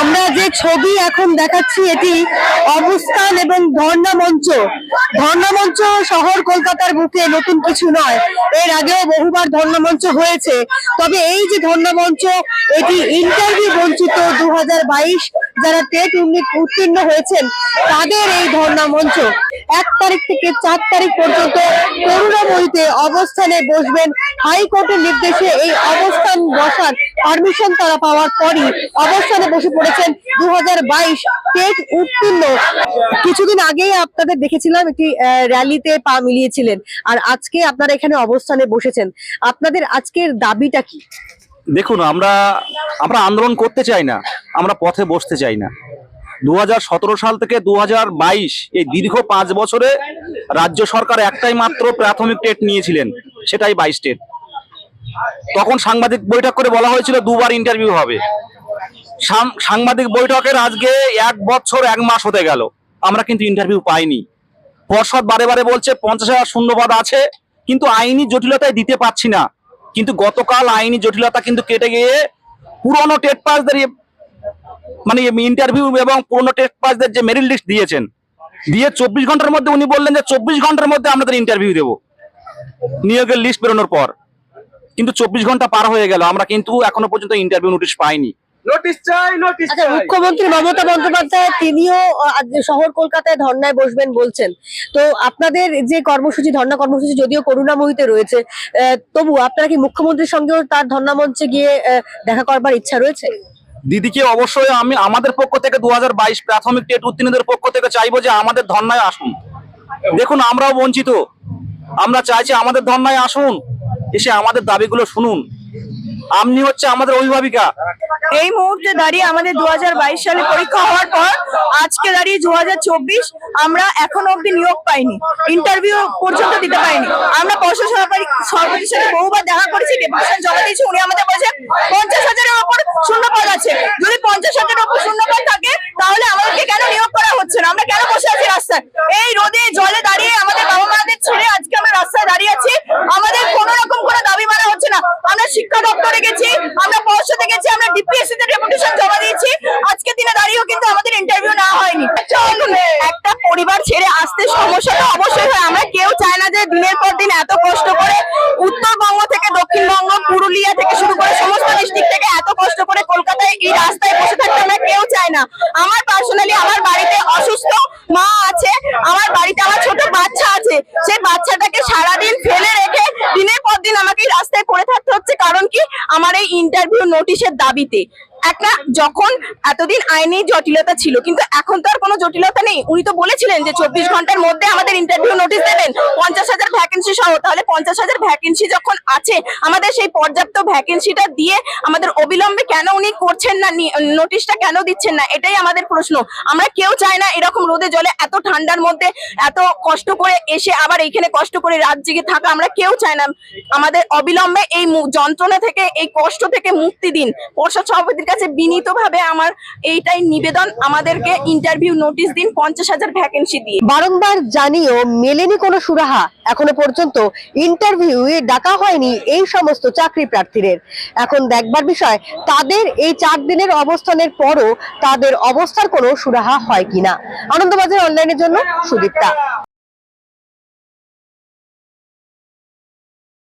আমরা যে ছবি এখন দেখাচ্ছি, এটি অবস্থান এবং ধর্ণা মঞ্চ। ধর্ণা মঞ্চ শহর কলকাতার বুকে নতুন কিছু নয়। এর আগেও বহুবার ধর্ণা মঞ্চ হয়েছে। তবে এই যে ধর্ণা মঞ্চ, এটি ইন্টারভিউ বঞ্চিত দু হাজার বাইশ যারা টেট উত্তীর্ণ হয়েছেন, তাদের এই ধর্ণা মঞ্চ। এক তারিখ থেকে চার তারিখ পর্যন্ত করুণাময়ীতে অবস্থানে বসবেন হাইকোর্টের নির্দেশে এই অবস্থান বসার পারমিশন তারা পাওয়ার পরই অবস্থানে বসে পড়েছেন। দু টেট উত্তীর্ণ। কিছুদিন আগেই আপনাদের দেখেছিলাম একটি র্যালিতে পা মিলিয়েছিলেন। আর আজকে আপনারা এখানে অবস্থানে বসেছেন। আপনাদের আজকের দাবিটা কি? দেখুন, আমরা আমরা আন্দোলন করতে চাই না। আমরা পথে বসতে চাই না। দু হাজার সতেরো সাল থেকে দু হাজার বাইশ, এই দীর্ঘ পাঁচ বছরে রাজ্য সরকার একটাই মাত্র প্রাথমিক টেট নিয়েছিলেন। সেটাই বাইশ টেট। তখন সাংবাদিক বৈঠক করে বলা হয়েছিল দুবার ইন্টারভিউ হবে। সাংবাদিক বৈঠকের আজকে এক বছর, এক মাস হতে গেল। আমরা কিন্তু ইন্টারভিউ পাইনি। পর্ষদ বারে বারে বলছে, পঞ্চাশ হাজার শূন্যপদ আছে, কিন্তু আইনি জটিলতায় দিতে পারছি না। কিন্তু গতকাল আইনি জটিলতা কিন্তু কেটে গিয়ে পুরনো টেট পাসদের মানে ইন্টারভিউ এবং পুরনো টেট পাসদের যে মেরিট লিস্ট দিয়েছেন, দিয়ে চব্বিশ ঘণ্টার মধ্যে উনি বললেন যে চব্বিশ ঘণ্টার মধ্যে আমাদের ইন্টারভিউ দেবো। নিয়োগের লিস্ট বেরোনোর পর। কিন্তু চব্বিশ ঘণ্টা পার হয়ে গেল। আমরা কিন্তু এখনও পর্যন্ত ইন্টারভিউ নোটিশ পাইনি। নোটিশ চাই নোটিশ আচ্ছা মুখ্যমন্ত্রী মমতা বন্দ্যোপাধ্যায় তিনিও শহর কলকাতায় ধর্নায় বসবেন বলছেন। তো আপনাদের যে কর্মসূচি ধর্না কর্মসূচি যদিও করুণাময়ীতে রয়েছে আহ, তবু আপনারা কি মুখ্যমন্ত্রীর সঙ্গেও তার ধর্না মঞ্চে গিয়ে দেখা করবার ইচ্ছা রয়েছে? দিদিকে অবশ্যই আমি আমাদের পক্ষ থেকে দু হাজার বাইশ প্রাথমিক টেট উত্তীর্ণদের পক্ষ থেকে চাইব যে আমাদের ধর্নায় আসুন। দেখুন আমরাও বঞ্চিত। আমরা চাইছি আমাদের ধর্নায় আসুন। এসে আমাদের দাবিগুলো শুনুন। আপনি হচ্ছে আমাদের অভিভাবিকা। এই মুহূর্তে দাঁড়িয়ে আমাদের দু সালে পরীক্ষা হওয়ার পর আজকে দাঁড়িয়ে দু আমরা এখনও অব্দি নিয়োগ পাইনি। ইন্টারভিউ পর্যন্ত দিতে পারিনি আমরা পর্ষদ সভাপতি সভাপতির সাথে বহুবার দেখা করেছি জমা দিয়েছি, উনি আমাদের বলেছেন পঞ্চাশ হাজারের ওপর শূন্য পদ আছে। যদি পঞ্চাশ হাজারের ওপর শূন্য পদ থাকে, তাহলে আমাদেরকে কেন নিয়োগ করা হচ্ছে না? আমরা কেন বসে আছি রাস্তায়? এই রোদে জলে দাঁড়িয়ে আমাদের বাবা মাদের ছেড়ে আজকে আমরা রাস্তায় দাঁড়িয়ে আছি আমাদের কোনো রকম কোনো দাবি মানা হচ্ছে না আমরা শিক্ষা দপ্তরে গেছি, আমরা পর্ষদে গেছি, আমরা ডিপিএসসি তে ডেপুটেশন জমা দিয়েছি। আজকে দিনে দাঁড়িয়েও কিন্তু আমাদের ইন্টারভিউ না হয়নি। একটা পরিবার ছেড়ে আসতে সমস্যা তো অবশ্যই হয়। আমরা কেউ চায় না যে দিনের পর দিন এত কষ্ট করে উত্তরবঙ্গ থেকে দক্ষিণবঙ্গ, পুরুলিয়া থেকে শুরু করে সমস্ত ডিস্ট্রিক্ট থেকে এত কষ্ট করে কলকাতায় এই রাস্তায় বসে থাকতে আমরা কেউ চায় না। আমার পার্সোনালি আমার বাড়িতে অসুস্থ মা আছে, আমার বাড়িতে আমার ছোট বাচ্চা আছে। সেই বাচ্চাটাকে সারাদিন ফেলে রেখে দিনের পর দিন আমাকে রাস্তায় পড়ে থাকতে হচ্ছে কারণ কি আমার এই ইন্টারভিউ নোটিশের দাবিতে। একটা যখন এতদিন আইনি জটিলতা ছিল, কিন্তু এখন তো আর কোনো জটিলতা নেই। উনি তো বলেছিলেন যে চব্বিশ ঘণ্টার মধ্যে আমাদের ইন্টারভিউ নোটিশ দেবেন। পঞ্চাশ হাজার ভ্যাকেন্সি সহ, তাহলে পঞ্চাশ হাজার ভ্যাকেন্সি যখন আছে, আমাদের সেই পর্যাপ্ত ভ্যাকেন্সিটা দিয়ে আমাদের অবিলম্বে কেন উনি করছেন না নোটিশটা কেন দিচ্ছেন না, এটাই আমাদের প্রশ্ন। আমরা কেউ চাই না এরকম রোদে জলে এত ঠান্ডার মধ্যে এত কষ্ট করে এসে আবার এইখানে কষ্ট করে রাত জেগে থাকা, আমরা কেউ চাই না। আমাদের অবিলম্বে এই যন্ত্রণা থেকে, এই কষ্ট থেকে মুক্তি দিন। পর্ষদ সভাপতির কাছে বিনীতভাবে আমার এইটাই নিবেদন, আমাদেরকে ইন্টারভিউ নোটিশ দিন, পঞ্চাশ হাজার ভ্যাকেন্সি দিয়ে। বারংবার জানিও, মেলেনি কোনো সুরাহা। এখনও পর্যন্ত ইন্টারভিউ ডাকা হয়নি এই সমস্ত চাকরি প্রার্থীদের। এখন দেখবার বিষয়, তাদের এই চার দিনের অবস্থানের পরও তাদের অবস্থার কোনো সুরাহা হয় কিনা। আনন্দবাজার অনলাইনের জন্য সুদীপ্তা।